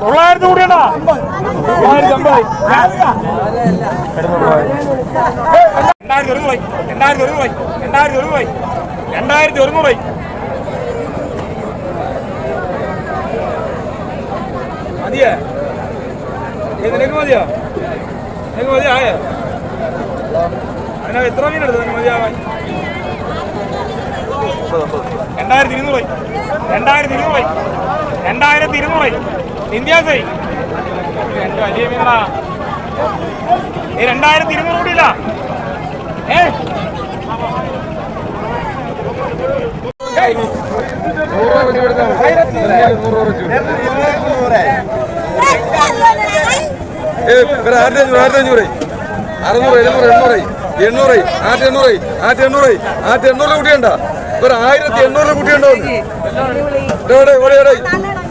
തൊള്ളായിരത്തി കൂടിയതാ തൊള്ളായിരത്തി അമ്പത്. രണ്ടായിരത്തി ഒരു രൂപ രണ്ടായിരത്തി ഒരു രൂപ രണ്ടായിരത്തി ഒരു രൂപ രണ്ടായിരത്തി ഒരുന്നൂറ് മതിയേ? നിനക്ക് മതിയോ? നിനക്ക് മതിയോ? ആയോ? അതിനാ എത്ര മീൻ എടുത്തു നിനക്ക് മതിയാവാൻ രണ്ടായിരത്തി ഇരുന്നൂറ്. രണ്ടായിരത്തി ഇരുന്നൂറ്. രണ്ടായിരത്തി ഇരുന്നൂറ്. ഇന്ത്യാസൈ വലിയ മീനാ ഏ രണ്ടായിരത്തി ഇരുന്നൂറ് കൂടിയില്ല. ഏ? ആയിരത്തി എഴുന്നൂറ് എണ്ണൂറ് എണ്ണൂറ് ആയിരത്തി എണ്ണൂറ് ആയിരത്തി എണ്ണൂറ് ആയിരത്തി എണ്ണൂറ് കുട്ടിയുണ്ട. ഒരു ആയിരത്തി എണ്ണൂറ് കുട്ടിയുണ്ടോ ഇവിടെ ഇവിടെ ഇവിടെ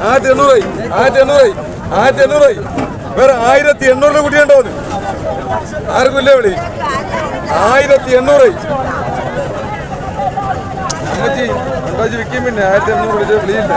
ആയിരത്തി എണ്ണൂറ് ആയിരത്തി എണ്ണൂറ് ആയിരത്തി എണ്ണൂറ് വേറെ ആയിരത്തി എണ്ണൂറ് ആർക്കും ഇല്ലേ വിളി? ആയിരത്തി എണ്ണൂറ് അമ്മച്ചി അമ്മച്ചി വിൽക്കും പിന്നെ. ആയിരത്തി എണ്ണൂറ് വിളിച്ച വിളിയില്ല.